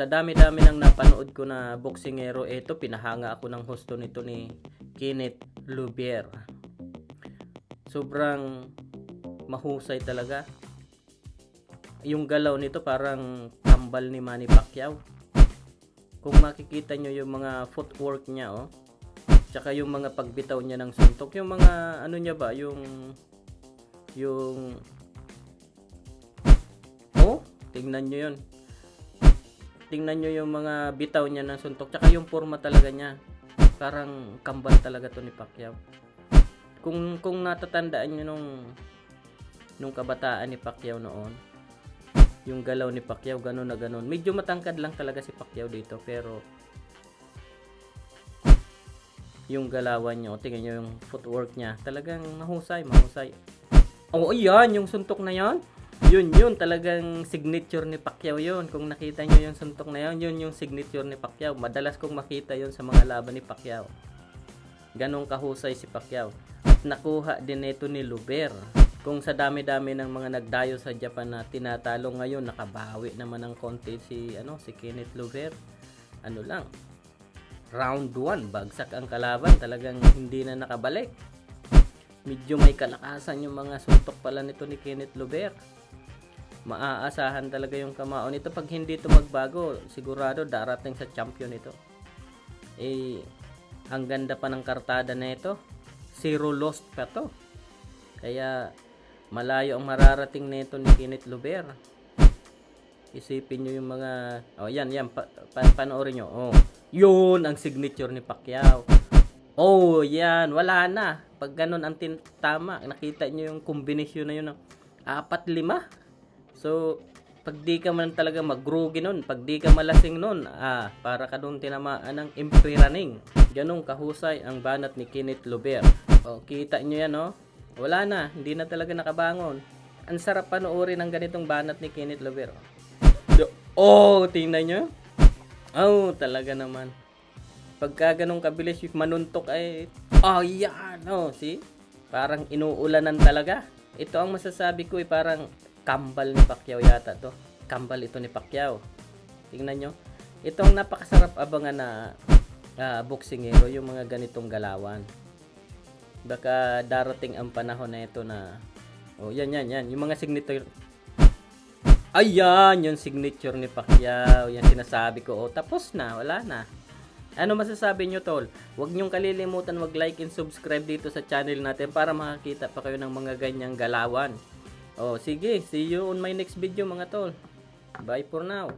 sa dami-dami ng napanood ko na boksingero, ito pinahanga ako ng husto nito ni Kenneth Lubier. Sobrang mahusay talaga. Yung galaw nito parang kambal ni Manny Pacquiao. Kung makikita nyo yung mga footwork niya, oh. Tsaka yung mga pagbitaw niya ng suntok. Yung mga, ano niya ba, yung, yung, oh, tingnan nyo yun. Tingnan nyo yung mga bitaw niya ng suntok. Tsaka yung forma talaga niya. Parang kambal talaga to ni Pacquiao. Kung, kung natatandaan nyo nung, nung kabataan ni Pacquiao noon, yung galaw ni Pacquiao, ganun na ganun. Medyo matangkad lang talaga si Pacquiao dito, pero yung galawan niya, tingnan nyo yung footwork niya, talagang mahusay, mahusay. Oo, yan, yung suntok na yan. Yun, yun, talagang signature ni Pacquiao yun. Kung nakita nyo yung suntok na yun, yun yung signature ni Pacquiao. Madalas kong makita yun sa mga laban ni Pacquiao. Ganong kahusay si Pacquiao. At nakuha din ito ni Luber. Kung sa dami-dami ng mga nagdayo sa Japan na tinatalo ngayon, nakabawi naman ng konti si, ano, si Kenneth Luber. Ano lang, round 1, bagsak ang kalaban. Talagang hindi na nakabalik. Medyo may kalakasan yung mga suntok pala nito ni Kenneth Luber. Maaasahan talaga yung kamao nito. Pag hindi ito magbago, sigurado darating sa champion ito. Eh, ang ganda pa ng kartada na ito. Zero lost pa to. Kaya, malayo ang mararating nito ni Kenneth Luber. Isipin nyo yung mga... Oh, yan, yan. Pa, pa, panoorin nyo. Oh, yun ang signature ni Pacquiao. Oh, yan. Wala na. Pag ganun ang tin- tama, nakita nyo yung kombinasyon na yun ng apat, lima. So, pag di ka man talaga magrugi nun, pag di ka malasing nun, ah, para ka doon tinamaan ng impiraning. Ganong kahusay ang banat ni Kenneth Luber. O, kita nyo yan, oh. Wala na, hindi na talaga nakabangon. Ang sarap panoorin ng ganitong banat ni Kenneth Luber. Oh, tingnan nyo. Oh, talaga naman. Pagka ganong kabilis manuntok ay, oh yan, oh, see? Parang inuulanan talaga. Ito ang masasabi ko ay parang kambal ni Pacquiao yata to. Kambal ito ni Pacquiao. Tingnan nyo. Ito ang napakasarap abangan na ah, boksingero, yung mga ganitong galawan. Baka darating ang panahon na ito na, oh yan, yan, yan. Yung mga signature, Ayan, yung signature ni Pacquiao. Yan sinasabi ko. O, tapos na. Wala na. Ano masasabi nyo, tol? Huwag nyong kalilimutan mag-like and subscribe dito sa channel natin para makakita pa kayo ng mga ganyang galawan. O, sige. See you on my next video, mga tol. Bye for now.